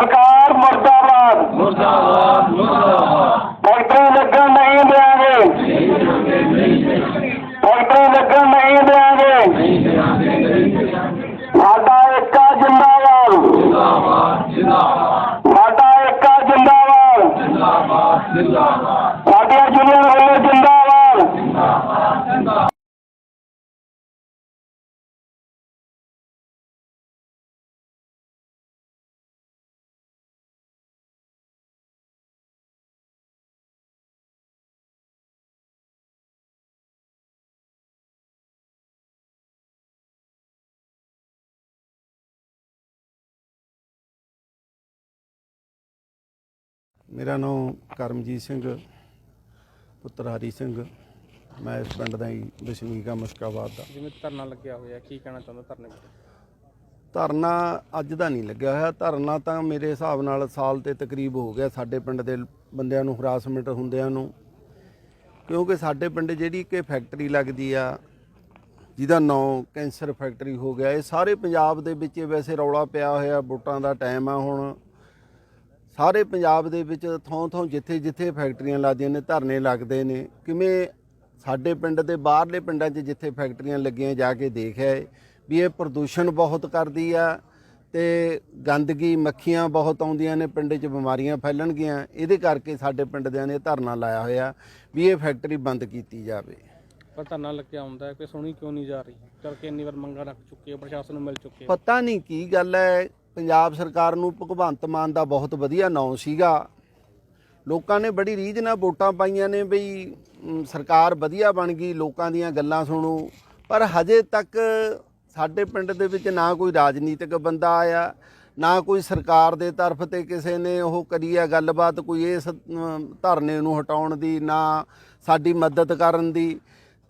ਸਰਕਾਰ ਮਰਦਾਬਾਦ। ਮਰਦਾਬਾਦ ਮਰਦਾਬਾਦ। ਫੈਕਟਰੀ ਲੱਗਣ ਨਹੀਂ ਦੇਾਂਗੇ ਫੈਕਟਰੀ ਲੱਗਣ ਨਹੀਂ ਦੇਾਂਗੇ ਸਾਡਾ ਇੱਕਾ ਜਿੰਦਾਬਾਦ। ਜਿੰਦਾਬਾਦ ਜਿੰਦਾਬਾਦ। ਸਾਡਾ ਇੱਕਾ ਜਿੰਦਾਬਾਦ। ਜਿੰਦਾਬਾਦ ਜਿੰਦਾਬਾਦ। ਮੇਰਾ ਨਾਮ ਕਰਮਜੀਤ ਸਿੰਘ ਪੁੱਤਰ ਹਰੀ ਸਿੰਘ। ਮੈਂ ਇਸ ਪਿੰਡ ਦਾ ਹੀ ਆ ਮੁਸ਼ਕਾਬਾਦ ਦਾ। ਜਿਵੇਂ ਧਰਨਾ ਲੱਗਿਆ ਹੋਇਆ ਕੀ ਕਹਿਣਾ ਚਾਹੁੰਦਾ ਧਰਨੇ ਬਾਰੇ? ਧਰਨਾ ਅੱਜ ਦਾ ਨਹੀਂ ਲੱਗਿਆ ਹੋਇਆ। ਧਰਨਾ ਤਾਂ ਮੇਰੇ ਹਿਸਾਬ ਨਾਲ ਸਾਲ ਤੇ ਤਕਰੀਬ ਹੋ ਗਿਆ। ਸਾਡੇ ਪਿੰਡ ਦੇ ਬੰਦਿਆਂ ਨੂੰ ਹਰਾਸਮੈਂਟ ਹੁੰਦਿਆਂ ਨੂੰ। ਕਿਉਂਕਿ ਸਾਡੇ ਪਿੰਡ ਜਿਹੜੀ ਕਿ ਫੈਕਟਰੀ ਲੱਗਦੀ ਆ ਜਿਹਦਾ ਨਾਂ ਕੈਂਸਰ ਫੈਕਟਰੀ ਹੋ ਗਿਆ ਇਹ ਸਾਰੇ ਪੰਜਾਬ ਦੇ ਵਿੱਚ ਵੈਸੇ ਰੌਲਾ ਪਿਆ ਹੋਇਆ। ਵੋਟਾਂ ਦਾ ਟਾਈਮ ਆ ਹੁਣ। ਸਾਰੇ ਪੰਜਾਬ ਦੇ ਵਿੱਚ ਥੋਂ ਥੋਂ ਜਿੱਥੇ ਜਿੱਥੇ ਫੈਕਟਰੀਆਂ ਲੱਗਦੀਆਂ ਨੇ ਧਰਨੇ ਲੱਗਦੇ ਨੇ। ਕਿਵੇਂ ਸਾਡੇ ਪਿੰਡ ਦੇ ਬਾਹਰਲੇ ਪਿੰਡਾਂ 'ਚ ਜਿੱਥੇ ਫੈਕਟਰੀਆਂ ਲੱਗੀਆਂ ਜਾ ਕੇ ਦੇਖਿਆ ਵੀ ਇਹ ਪ੍ਰਦੂਸ਼ਣ ਬਹੁਤ ਕਰਦੀ ਆ ਤੇ ਗੰਦਗੀ ਮੱਖੀਆਂ ਬਹੁਤ ਆਉਂਦੀਆਂ ਨੇ ਪਿੰਡ 'ਚ ਬਿਮਾਰੀਆਂ ਫੈਲਣਗੀਆਂ। ਇਹਦੇ ਕਰਕੇ ਸਾਡੇ ਪਿੰਡ ਦਿਆਂ ਨੇ ਧਰਨਾ ਲਾਇਆ ਹੋਇਆ ਵੀ ਇਹ ਫੈਕਟਰੀ ਬੰਦ ਕੀਤੀ ਜਾਵੇ। ਪਰ ਧਰਨਾ ਲੱਗਿਆ ਹੁੰਦਾ ਕਿ ਸੁਣੀ ਕਿਉਂ ਨਹੀਂ ਜਾ ਰਹੀ? ਚਲ ਕੇ ਇੰਨੀ ਵਾਰ ਮੰਗਾਂ ਰੱਖ ਚੁੱਕੇ ਪ੍ਰਸ਼ਾਸਨ ਨੂੰ ਮਿਲ ਚੁੱਕੇ ਪਤਾ ਨਹੀਂ ਕੀ ਗੱਲ ਹੈ ਪੰਜਾਬ ਸਰਕਾਰ ਨੂੰ ਭਗਵੰਤ ਮਾਨ ਦਾ ਬਹੁਤ ਵਧੀਆ ਨਾਂ ਸੀਗਾ। ਲੋਕਾਂ ਨੇ ਬੜੀ ਰੀਝ ਨਾਲ ਵੋਟਾਂ ਪਾਈਆਂ ਨੇ ਬਈ ਸਰਕਾਰ ਵਧੀਆ ਬਣ ਗਈ, ਲੋਕਾਂ ਦੀਆਂ ਗੱਲਾਂ ਸੁਣੋ। ਪਰ ਹਜੇ ਤੱਕ ਸਾਡੇ ਪਿੰਡ ਦੇ ਵਿੱਚ ਨਾ ਕੋਈ ਰਾਜਨੀਤਿਕ ਬੰਦਾ ਆਇਆ, ਨਾ ਕੋਈ ਸਰਕਾਰ ਦੇ ਤਰਫ ਤੇ ਕਿਸੇ ਨੇ ਉਹ ਕਰੀ ਹੈ ਗੱਲਬਾਤ, ਕੋਈ ਇਸ ਧਰਨੇ ਨੂੰ ਹਟਾਉਣ ਦੀ, ਨਾ ਸਾਡੀ ਮਦਦ ਕਰਨ ਦੀ।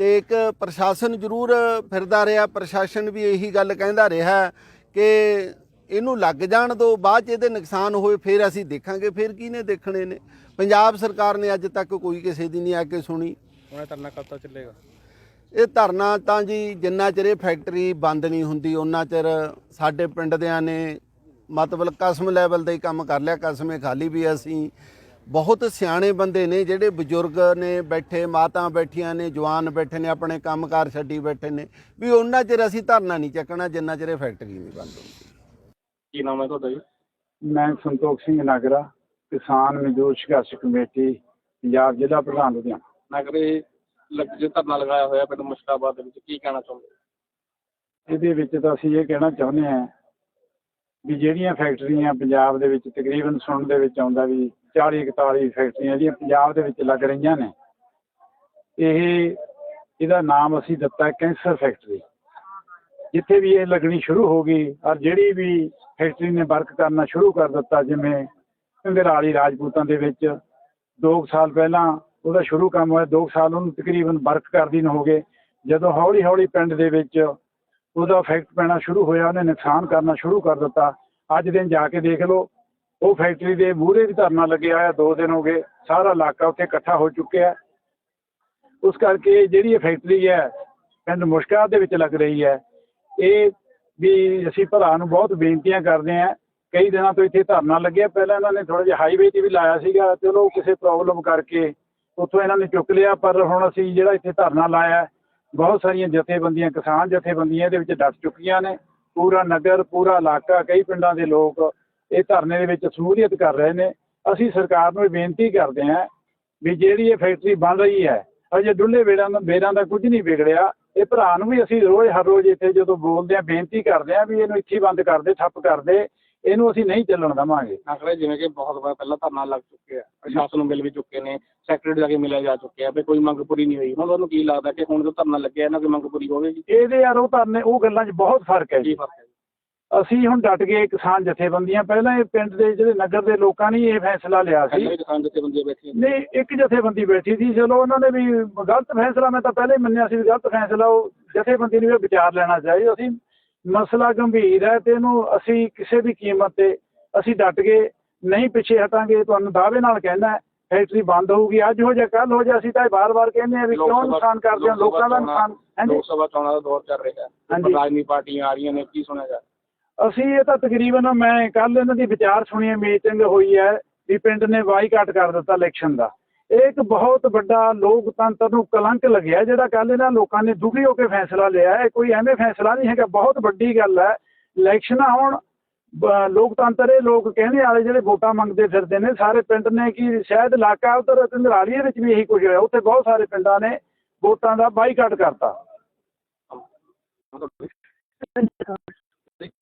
ਤੇ ਇੱਕ ਪ੍ਰਸ਼ਾਸਨ ਜ਼ਰੂਰ ਫਿਰਦਾ ਰਿਹਾ, ਪ੍ਰਸ਼ਾਸਨ ਵੀ ਇਹੀ ਗੱਲ ਕਹਿੰਦਾ ਰਿਹਾ ਕਿ ਇਹਨੂੰ ਲੱਗ ਜਾਣ ਤੋਂ ਬਾਅਦ 'ਚ ਇਹਦੇ ਨੁਕਸਾਨ ਹੋਏ ਫਿਰ ਅਸੀਂ ਦੇਖਾਂਗੇ ਫਿਰ ਕਿਹਨੇ ਦੇਖਣੇ ਨੇ? ਪੰਜਾਬ ਸਰਕਾਰ ਨੇ ਅੱਜ ਤੱਕ ਕੋਈ ਕਿਸੇ ਦੀ ਨਹੀਂ ਆ ਕੇ ਸੁਣੀ। ਹੁਣ ਇਹ ਧਰਨਾ ਕਦ ਤੱਕ ਚੱਲੇਗਾ? ਇਹ ਧਰਨਾ ਤਾਂ ਜੀ ਜਿੰਨਾ ਚਿਰ ਇਹ ਫੈਕਟਰੀ ਬੰਦ ਨਹੀਂ ਹੁੰਦੀ ਉਹਨਾਂ ਚਿਰ ਸਾਡੇ ਪਿੰਡ ਦਿਆਂ ਨੇ ਮਤਲਬ ਕਸਮ ਲੈਵਲ ਦਾ ਹੀ ਕੰਮ ਕਰ ਲਿਆ ਕਸਮੇ ਖਾਲੀ ਵੀ ਅਸੀਂ। ਬਹੁਤ ਸਿਆਣੇ ਬੰਦੇ ਨੇ ਜਿਹੜੇ ਬਜ਼ੁਰਗ ਨੇ ਬੈਠੇ ਮਾਤਾ ਬੈਠੀਆਂ ਨੇ ਜਵਾਨ ਬੈਠੇ ਨੇ ਆਪਣੇ ਕੰਮਕਾਰ ਛੱਡੀ ਬੈਠੇ ਨੇ। ਵੀ ਉਹਨਾਂ ਚਿਰ ਅਸੀਂ ਧਰਨਾ ਨਹੀਂ ਚੱਕਣਾ ਜਿੰਨਾ ਚਿਰ ਇਹ ਫੈਕਟਰੀ ਨਹੀਂ ਬੰਦ ਹੁੰਦੀ। ਕੀ ਨਾਮ ਹੈ ਤੁਹਾਡਾ ਜੀ? ਮੈਂ ਸੰਤੋਖ ਸਿੰਘ ਨਾਗਰਾ ਕਿਸਾਨ ਮਜ਼ਦੂਰ ਸੰਘਰਸ਼ ਕਮੇਟੀ ਪੰਜਾਬ ਜ਼ਿਲ੍ਹਾ ਪ੍ਰਧਾਨ ਲੁਧਿਆਣਾ। ਨਗਰੇ ਲੱਗ ਜੇ ਧਰਨਾ ਲਗਾਇਆ ਹੋਇਆ ਪਿੰਡ ਮੁਸ਼ਕਾਬਾਦ ਦੇ ਵਿੱਚ ਕੀ ਕਹਿਣਾ ਚਾਹੁੰਦੇ ਇਹਦੇ ਵਿੱਚ ਤਾਂ ਅਸੀਂ ਇਹ ਕਹਿਣਾ ਚਾਹੁੰਦੇ ਹਾਂ ਵੀ ਜਿਹੜੀਆਂ ਫੈਕਟਰੀਆਂ ਪੰਜਾਬ ਦੇ ਵਿੱਚ ਤਕਰੀਬਨ ਸੁਣਨ ਦੇ ਵਿੱਚ ਆਉਂਦਾ ਵੀ 40 41 ਫੈਕਟਰੀਆਂ ਜਿਹੜੀਆਂ ਪੰਜਾਬ ਦੇ ਵਿੱਚ ਲੱਗ ਰਹੀਆਂ ਨੇ ਇਹ ਇਹਦਾ ਨਾਮ ਅਸੀਂ ਦਿੱਤਾ ਕੈਂਸਰ ਫੈਕਟਰੀ। ਜਿੱਥੇ ਵੀ ਇਹ ਲੱਗਣੀ ਸ਼ੁਰੂ ਹੋ ਗਈ ਔਰ ਜਿਹੜੀ ਵੀ ਫੈਕਟਰੀ ਨੇ ਵਰਕ ਕਰਨਾ ਸ਼ੁਰੂ ਕਰ ਦਿੱਤਾ, ਜਿਵੇਂ ਘੰਗਰਾਲੀ ਰਾਜਪੂਤਾਂ ਦੇ ਵਿੱਚ 2 ਸਾਲ ਪਹਿਲਾਂ ਉਹਦਾ ਸ਼ੁਰੂ ਕੰਮ ਹੋਇਆ 2 ਸਾਲ ਉਹਨੂੰ ਤਕਰੀਬਨ ਵਰਕ ਕਰਦੀ ਨੂੰ ਹੋ ਗਏ। ਜਦੋਂ ਹੌਲੀ ਹੌਲੀ ਪਿੰਡ ਦੇ ਵਿੱਚ ਉਹਦਾ ਇਫੈਕਟ ਪੈਣਾ ਸ਼ੁਰੂ ਹੋਇਆ, ਉਹਨੇ ਨੁਕਸਾਨ ਕਰਨਾ ਸ਼ੁਰੂ ਕਰ ਦਿੱਤਾ। ਅੱਜ ਦਿਨ ਜਾ ਕੇ ਦੇਖ ਲਓ, ਉਹ ਫੈਕਟਰੀ ਦੇ ਮੂਹਰੇ ਵੀ ਧਰਨਾ ਲੱਗਿਆ ਹੋਇਆ 2 ਦਿਨ ਹੋ ਗਏ, ਸਾਰਾ ਇਲਾਕਾ ਉੱਥੇ ਇਕੱਠਾ ਹੋ ਚੁੱਕਿਆ ਉਸ ਕਰਕੇ ਜਿਹੜੀ ਇਹ ਫੈਕਟਰੀ ਹੈ, ਪਿੰਡ ਮੁਸ਼ਕਾ ਦੇ ਵਿੱਚ ਲੱਗ ਰਹੀ ਹੈ। ਇਹ ਵੀ ਅਸੀਂ ਭਰਾ ਨੂੰ ਬਹੁਤ ਬੇਨਤੀਆਂ ਕਰਦੇ ਹਾਂ। ਕਈ ਦਿਨਾਂ ਤੋਂ ਇੱਥੇ ਧਰਨਾ ਲੱਗਿਆ। ਪਹਿਲਾਂ ਇਹਨਾਂ ਨੇ ਥੋੜ੍ਹਾ ਜਿਹਾ ਹਾਈਵੇ ਤੇ ਵੀ ਲਾਇਆ ਸੀਗਾ ਚਲੋ ਕਿਸੇ ਪ੍ਰੋਬਲਮ ਕਰਕੇ ਉੱਥੋਂ ਇਹਨਾਂ ਨੇ ਚੁੱਕ ਲਿਆ। ਪਰ ਹੁਣ ਅਸੀਂ ਜਿਹੜਾ ਇੱਥੇ ਧਰਨਾ ਲਾਇਆ ਬਹੁਤ ਸਾਰੀਆਂ ਜਥੇਬੰਦੀਆਂ, ਕਿਸਾਨ ਜਥੇਬੰਦੀਆਂ ਇਹਦੇ ਵਿੱਚ ਡਟ ਚੁੱਕੀਆਂ ਨੇ। ਪੂਰਾ ਨਗਰ, ਪੂਰਾ ਇਲਾਕਾ, ਕਈ ਪਿੰਡਾਂ ਦੇ ਲੋਕ ਇਹ ਧਰਨੇ ਦੇ ਵਿੱਚ ਸ਼ਮੂਲੀਅਤ ਕਰ ਰਹੇ ਨੇ। ਅਸੀਂ ਸਰਕਾਰ ਨੂੰ ਇਹ ਬੇਨਤੀ ਕਰਦੇ ਹਾਂ ਵੀ ਜਿਹੜੀ ਇਹ ਫੈਕਟਰੀ ਬਣ ਰਹੀ ਹੈ, ਅਜੇ ਡੁੱਲੇ ਵੇੜਾਂ ਦਾ ਬੇੜਾਂ ਦਾ ਕੁਝ ਨਹੀਂ ਵਿਗੜਿਆ। ਇਹ ਭਰਾ ਨੂੰ ਵੀ ਅਸੀਂ ਰੋਜ਼ ਹਰ ਰੋਜ਼ ਇੱਥੇ ਜਦੋਂ ਬੋਲਦੇ ਆ ਬੇਨਤੀ ਕਰਦੇ ਆ ਵੀ ਇਹਨੂੰ ਇੱਥੇ ਬੰਦ ਕਰ ਦੇ ਠੱਪ ਕਰ ਦੇ ਇਹਨੂੰ ਅਸੀਂ ਨਹੀਂ ਚੱਲਣ ਦੇਵਾਂਗੇ। ਨਗਰੇ ਜਿਵੇਂ ਕਿ ਬਹੁਤ ਵਾਰ ਪਹਿਲਾਂ ਧਰਨਾ ਲੱਗ ਚੁੱਕੇ ਆ ਪ੍ਰਸ਼ਾਸਨ ਨੂੰ ਮਿਲ ਵੀ ਚੁੱਕੇ ਨੇ ਸੈਕਟਰੀ ਜਾ ਕੇ ਮਿਲਿਆ ਜਾ ਚੁੱਕਿਆ ਵੀ ਕੋਈ ਮੰਗ ਪੂਰੀ ਨਹੀਂ ਹੋਈ। ਹੁਣ ਤੁਹਾਨੂੰ ਕੀ ਲੱਗਦਾ ਕਿ ਹੁਣ ਜੋ ਧਰਨਾ ਲੱਗਿਆ ਇਹਨਾਂ ਦੀ ਮੰਗ ਪੂਰੀ ਹੋਵੇਗੀ? ਇਹਦੇ ਯਾਰ ਉਹ ਧਰਨੇ ਉਹ ਗੱਲਾਂ 'ਚ ਬਹੁਤ ਫ਼ਰਕ ਹੈ ਜੀ। ਫ਼ਰਕ ਹੈ ਅਸੀਂ ਹੁਣ ਡਟ ਗਏ ਕਿਸਾਨ ਜਥੇਬੰਦੀਆਂ। ਪਹਿਲਾਂ ਇਹ ਪਿੰਡ ਦੇ ਜਿਹੜੇ ਨਗਰ ਦੇ ਲੋਕਾਂ ਨੇ ਇਹ ਫੈਸਲਾ ਲਿਆ ਸੀ। ਕਿਸਾਨ ਜਥੇਬੰਦੀਆਂ ਬੈਠੀਆਂ ਨਹੀਂ ਇੱਕ ਜਥੇਬੰਦੀ ਬੈਠੀ ਸੀ। ਚਲੋ ਉਹਨਾਂ ਨੇ ਵੀ ਗਲਤ ਫੈਸਲਾ ਮੈਂ ਤਾਂ ਪਹਿਲੇ ਹੀ ਮੰਨਿਆ ਸੀ ਵੀ ਗਲਤ ਫੈਸਲਾ ਉਹ ਜਥੇਬੰਦੀ ਨੂੰ ਵੀ ਵਿਚਾਰ ਲੈਣਾ ਚਾਹੀਦਾ। ਅਸੀਂ ਮਸਲਾ ਗੰਭੀਰ ਹੈ ਤੇ ਇਹਨੂੰ ਅਸੀਂ ਕਿਸੇ ਵੀ ਕੀਮਤ ਤੇ ਅਸੀਂ ਡਟ ਗਏ ਨਹੀਂ ਪਿੱਛੇ ਹਟਾਂਗੇ। ਤੁਹਾਨੂੰ ਦਾਅਵੇ ਨਾਲ ਕਹਿਣਾ ਫੈਕਟਰੀ ਬੰਦ ਹੋਊਗੀ। ਅੱਜ ਹੋ ਜਾ ਕੱਲ ਹੋ ਜਾ ਅਸੀਂ ਤਾਂ ਇਹ ਵਾਰ-ਵਾਰ ਕਹਿੰਦੇ ਆ ਵੀ ਕਿਉਂ ਨੁਕਸਾਨ ਕਰਦੇ ਆ ਲੋਕ ਦਾ ਨੁਕਸਾਨ ਲੋਕ ਸਭਾ ਚੋਣਾਂ ਦਾ ਦੌਰ ਚੱਲ ਰਿਹਾ ਹੈ। ਹਾਂਜੀ। ਰਾਜਨੀਤਿਕ ਪਾਰਟੀਆਂ ਆ ਰਹੀਆਂ ਨੇ ਕੀ ਸੁਣਿਆ ਜਾ ਅਸੀਂ ਇਹ ਤਾਂ ਤਕਰੀਬਨ ਮੈਂ ਕੱਲ ਇਹਨਾਂ ਦੀ ਵਿਚਾਰ ਸੁਣੀ ਮੀਟਿੰਗ ਹੋਈ ਹੈ ਵੀ ਪਿੰਡ ਨੇ ਬਾਈਕਾਟ ਕਰ ਦਿੱਤਾ ਇਲੈਕਸ਼ਨ ਦਾ। ਇਹ ਇੱਕ ਬਹੁਤ ਵੱਡਾ ਲੋਕਤੰਤਰ ਨੂੰ ਕਲੰਕ ਲੱਗਿਆ ਜਿਹੜਾ ਕੱਲ ਇਹਨਾਂ ਲੋਕਾਂ ਨੇ ਦੁਖੀ ਹੋ ਕੇ ਫੈਸਲਾ ਲਿਆ ਹੈ। ਕੋਈ ਐਵੇਂ ਫੈਸਲਾ ਨਹੀਂ ਹੈਗਾ, ਬਹੁਤ ਵੱਡੀ ਗੱਲ ਹੈ। ਇਲੈਕਸ਼ਨ ਆਉਣ ਲੋਕਤੰਤਰ ਇਹ ਲੋਕ ਕਹਿੰਦੇ ਵਾਲੇ ਜਿਹੜੇ ਵੋਟਾਂ ਮੰਗਦੇ ਫਿਰਦੇ ਨੇ, ਸਾਰੇ ਪਿੰਡ ਨੇ ਕਿ ਸ਼ਾਇਦ ਇਲਾਕਾ ਉਧਰ ਧੰਦਰਾਲੀਏ ਵਿੱਚ ਵੀ ਇਹੀ ਕੁਝ ਹੋਇਆ, ਉੱਥੇ ਬਹੁਤ ਸਾਰੇ ਪਿੰਡਾਂ ਨੇ ਵੋਟਾਂ ਦਾ ਬਾਈਕਾਟ ਕਰਤਾ।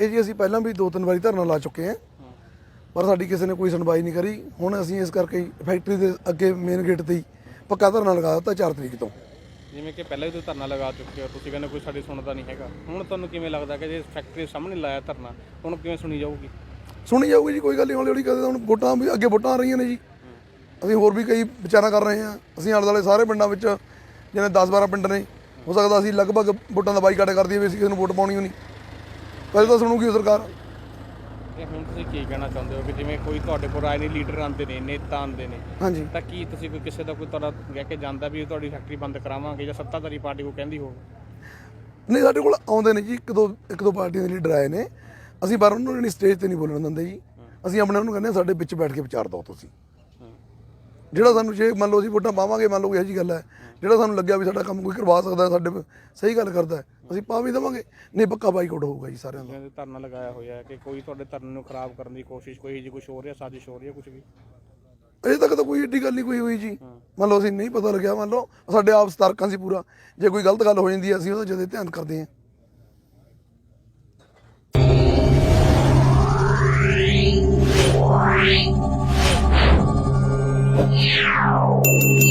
ਇਹ ਜੀ ਅਸੀਂ ਪਹਿਲਾਂ ਵੀ ਦੋ ਤਿੰਨ ਵਾਰੀ ਧਰਨਾ ਲਾ ਚੁੱਕੇ ਹਾਂ। ਪਰ ਸਾਡੀ ਕਿਸੇ ਨੇ ਕੋਈ ਸੁਣਵਾਈ ਨਹੀਂ ਕਰੀ। ਹੁਣ ਅਸੀਂ ਇਸ ਕਰਕੇ ਹੀ ਫੈਕਟਰੀ ਦੇ ਅੱਗੇ ਮੇਨ ਗੇਟ ਤੇ ਹੀ ਪੱਕਾ ਧਰਨਾ ਲਗਾ ਦਿੱਤਾ 4 ਤਰੀਕ ਤੋਂ। ਜਿਵੇਂ ਕਿ ਪਹਿਲਾਂ ਵੀ ਤੁਸੀਂ ਧਰਨਾ ਲਗਾ ਚੁੱਕੇ ਹੋ ਤੁਸੀਂ ਕਹਿੰਦੇ ਕੋਈ ਸਾਡੀ ਸੁਣਦਾ ਨਹੀਂ ਹੈਗਾ। ਹੁਣ ਤੁਹਾਨੂੰ ਕਿਵੇਂ ਲੱਗਦਾ ਕਿ ਜੇ ਫੈਕਟਰੀ ਸਾਹਮਣੇ ਲਾਇਆ ਧਰਨਾ ਹੁਣ ਕਿਵੇਂ ਸੁਣੀ ਜਾਊਗੀ? ਸੁਣੀ ਜਾਊਗੀ ਜੀ ਕੋਈ ਗੱਲ ਨਹੀਂ ਹੌਲੀ ਹੌਲੀ ਕਦੇ ਹੁਣ ਵੋਟਾਂ ਵੀ ਅੱਗੇ ਵੋਟਾਂ ਆ ਰਹੀਆਂ ਨੇ ਜੀ। ਅਸੀਂ ਹੋਰ ਵੀ ਕਈ ਵਿਚਾਰਾਂ ਕਰ ਰਹੇ ਹਾਂ। ਅਸੀਂ ਆਲੇ ਦੁਆਲੇ ਸਾਰੇ ਪਿੰਡਾਂ ਵਿੱਚ ਜਿਵੇਂ 10-12 ਪਿੰਡ ਨੇ ਹੋ ਸਕਦਾ ਅਸੀਂ ਲਗਭਗ ਵੋਟਾਂ ਦਾ ਬਾਈਕਾਟ ਕਰ ਦਈਏ ਵੀ ਅਸੀਂ ਕਿਸੇ ਨੂੰ ਵੋਟ ਪਾਉਣੀ ਪਹਿਲੇ ਤਾਂ ਸੁਣੂਗੀ ਸਰਕਾਰ। ਤੇ ਹੁਣ ਤੁਸੀਂ ਕੀ ਕਹਿਣਾ ਚਾਹੁੰਦੇ ਹੋ ਕਿ ਜਿਵੇਂ ਕੋਈ ਤੁਹਾਡੇ ਕੋਲ ਰਾਜਨੀਤਿਕ ਲੀਡਰ ਆਉਂਦੇ ਨੇ ਨੇਤਾ ਆਉਂਦੇ ਨੇ ਹਾਂਜੀ। ਤਾਂ ਕੀ ਤੁਸੀਂ ਕੋਈ ਕਿਸੇ ਦਾ ਕੋਈ ਤੁਹਾਡਾ ਕਹਿ ਕੇ ਜਾਂਦਾ ਵੀ ਤੁਹਾਡੀ ਫੈਕਟਰੀ ਬੰਦ ਕਰਾਵਾਂਗੇ ਜਾਂ ਸੱਤਾਧਾਰੀ ਪਾਰਟੀ ਕੋ ਕਹਿੰਦੀ ਹੋਵੇ? ਨਹੀਂ ਸਾਡੇ ਕੋਲ ਆਉਂਦੇ ਨੇ ਜੀ ਇੱਕ ਦੋ ਇੱਕ ਦੋ ਪਾਰਟੀਆਂ ਦੇ ਲੀਡਰ ਆਏ ਨੇ। ਅਸੀਂ ਪਰ ਉਹਨਾਂ ਨੂੰ ਸਟੇਜ ਤੇ ਨਹੀਂ ਬੋਲਣ ਦਿੰਦੇ ਜੀ। ਅਸੀਂ ਆਪਣੇ ਉਹਨੂੰ ਕਹਿੰਦੇ ਹਾਂ, ਸਾਡੇ ਵਿੱਚ ਬੈਠ ਕੇ ਵਿਚਾਰ ਦਿਓ ਤੁਸੀਂ। ਜਿਹੜਾ ਸਾਨੂੰ ਜੇ ਮੰਨ ਲਓ ਅਸੀਂ ਵੋਟਾਂ ਪਾਵਾਂਗੇ ਮੰਨ ਲਓ ਇਹੋ ਜੀ ਗੱਲ ਹੈ। ਜਿਹੜਾ ਸਾਨੂੰ ਲੱਗਿਆ ਵੀ ਸਾਡਾ ਕੰਮ ਕੋਈ ਕਰਵਾ ਸਕਦਾ ਸਾਡੇ ਸਹੀ ਗੱਲ ਕਰਦਾ ਅਸੀਂ ਪਾ ਵੀ ਦੇਵਾਂਗੇ। ਨਹੀਂ ਪੱਕਾ ਬਾਈਕਾਟ ਹੋਊਗਾ ਜੀ ਸਾਰਿਆਂ ਦਾ। ਧਰਨਾ ਲਗਾਇਆ ਹੋਇਆ ਹੈ ਕਿ ਕੋਈ ਤੁਹਾਡੇ ਧਰਨੇ ਨੂੰ ਖਰਾਬ ਕਰਨ ਦੀ ਕੋਸ਼ਿਸ਼ ਕੋਈ ਜੀ ਕੁਝ ਹੋ ਰਿਹਾ ਸਾਜ਼ਿਸ਼ ਹੋ ਰਹੀ ਹੈ ਕੁਝ ਵੀ? ਅਜੇ ਤੱਕ ਤਾਂ ਕੋਈ ਏਡੀ ਗੱਲ ਨਹੀਂ ਕੋਈ ਹੋਈ ਜੀ। ਮੰਨ ਲਓ ਅਸੀਂ ਨਹੀਂ ਪਤਾ ਲੱਗਿਆ ਮੰਨ ਲਓ ਸਾਡੇ ਆਪ ਸਤਰਕਾਂ ਸੀ ਪੂਰਾ। ਜੇ ਕੋਈ ਗਲਤ ਗੱਲ ਹੋ ਜਾਂਦੀ ਹੈ ਅਸੀਂ ਉਹਦਾ ਜਦੇ ਧਿਆਨ ਕਰਦੇ ਹਾਂ. Yeah.